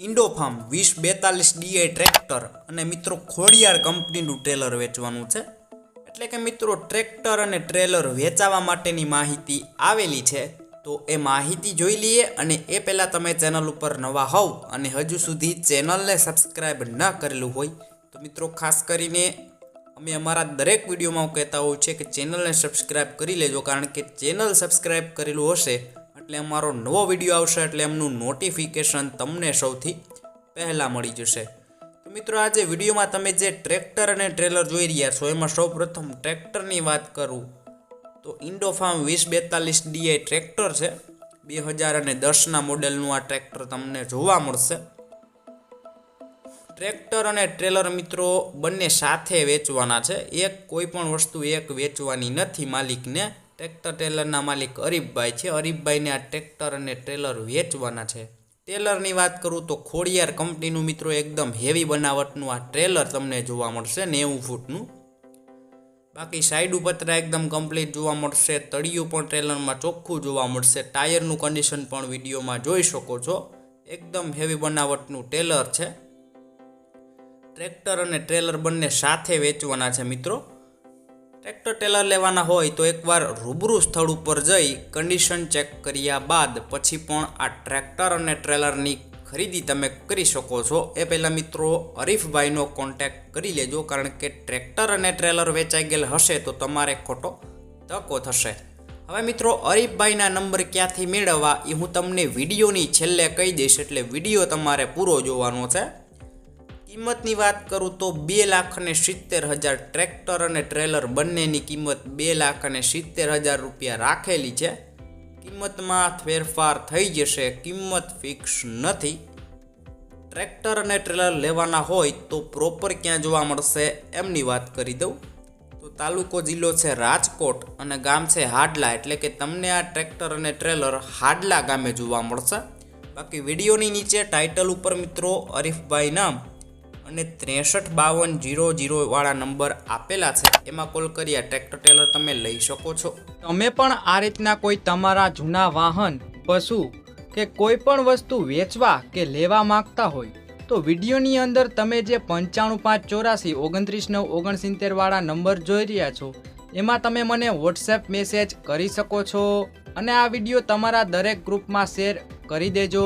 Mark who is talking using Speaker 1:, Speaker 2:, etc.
Speaker 1: ઇન્ડોફાર્મ વીસ બેતાલીસ D I tractor અને મિત્રો ખોડિયાર કંપનીનું ટ્રેલર વેચવાનું છે. એટલે કે મિત્રો ટ્રેક્ટર અને ટ્રેલર વેચાવા માટેની માહિતી આવેલી છે. તો એ માહિતી જોઈ લઈએ અને એ પહેલાં તમે ચેનલ ઉપર નવા હોવ અને હજુ સુધી ચેનલને સબસ્ક્રાઈબ ન કરેલું હોય, તો મિત્રો ખાસ કરીને અમે અમારા દરેક વિડીયોમાં કહેતા હોઉં છે કે ચેનલને સબસ્ક્રાઈબ કરી લેજો, કારણ કે ચેનલ સબસ્ક્રાઈબ કરેલું હશે એટલે અમારો નવો વીડિયો આવશે એટલે એમનું નોટિફિકેશન તમને સૌથી પહેલાં મળી જશે. તો મિત્રો આજે વિડીયોમાં તમે જે ટ્રેક્ટર અને ટ્રેલર જોઈ રહ્યા છો, એમાં સૌપ્રથમ ટ્રેક્ટરની વાત કરું. તો ઇન્ડોફાર્મ વીસ બેતાલીસ ડીઆઈ ટ્રેક્ટર છે. બે હજાર અને દસના મોડેલનું આ ટ્રેક્ટર તમને જોવા મળશે. ટ્રેક્ટર અને ટ્રેલર મિત્રો બંને સાથે વેચવાના છે. એક કોઈ પણ વસ્તુ એક વેચવાની નથી માલિકને. ટ્રેક્ટર ટ્રેલરના માલિક અરીફભાઈ છે. અરીફભાઈને આ ટ્રેક્ટર અને ટ્રેલર વેચવાના છે. ટ્રેલરની વાત કરું તો ખોડિયાર કંપનીનું મિત્રો એકદમ હેવી બનાવટનું આ ટ્રેલર તમને જોવા મળશે નેવું ફૂટનું. બાકી સાઈડ ઉપતરા એકદમ કમ્પ્લીટ જોવા મળશે. તળિયું પણ ટ્રેલરમાં ચોખ્ખું જોવા મળશે. ટાયરનું કન્ડિશન પણ વિડીયોમાં જોઈ શકો છો. એકદમ હેવી બનાવટનું ટ્રેલર છે. ટ્રેક્ટર અને ટ્રેલર બંને સાથે વેચવાના છે મિત્રો. ટ્રેક્ટર ટેલર લેવાના હોય તો એકવાર રૂબરૂ સ્થળ ઉપર જઈ કન્ડિશન ચેક કર્યા બાદ પછી પણ આ ટ્રેક્ટર અને ટ્રેલરની ખરીદી તમે કરી શકો છો. એ પહેલાં મિત્રો હરીફભાઈનો કોન્ટેક્ટ કરી લેજો કારણ કે ટ્રેક્ટર અને ટ્રેલર વેચાઈ ગયેલ હશે તો તમારે ખોટો ધક્કો થશે. હવે મિત્રો હરીફભાઈના નંબર ક્યાંથી મેળવવા એ હું તમને વિડીયોની છેલ્લે કહી દઈશ એટલે વીડિયો તમારે પૂરો જોવાનો છે. કિંમતની વાત કરું તો બે લાખ અને સિત્તેર હજાર ટ્રેક્ટર અને ટ્રેલર બંનેની કિંમત બે લાખ અને સિત્તેર હજાર રૂપિયા રાખેલી છે. કિંમતમાં ફેરફાર થઈ જશે, કિંમત ફિક્સ નથી. ટ્રેક્ટર અને ટ્રેલર લેવાના હોય તો પ્રોપર ક્યાં જોવા મળશે એમની વાત કરી દઉં. તો તાલુકો જિલ્લો છે રાજકોટ અને ગામ છે હાડલા, એટલે કે તમને આ ટ્રેક્ટર અને ટ્રેલર હાડલા ગામે જોવા મળશે. બાકી વિડીયોની નીચે ટાઇટલ ઉપર મિત્રો અરીફભાઈ નામ અને ત્રેસઠ બાવન જીરો જીરોવાળા નંબર આપેલા છે. એમાં કોલ કરી ટ્રેક્ટર ટેલર તમે લઈ શકો છો.
Speaker 2: તમે પણ આ રીતના કોઈ તમારા જૂના વાહન, પશુ કે કોઈ પણ વસ્તુ વેચવા કે લેવા માંગતા હોય, તો વિડીયોની અંદર તમે જે પંચાણું પાંચ ચોરાસી ઓગણત્રીસ નવ ઓગણસિત્તેરવાળા નંબર જોઈ રહ્યા છો, એમાં તમે મને વોટ્સએપ મેસેજ કરી શકો છો. અને આ વીડિયો તમારા દરેક ગ્રુપમાં શેર કરી દેજો.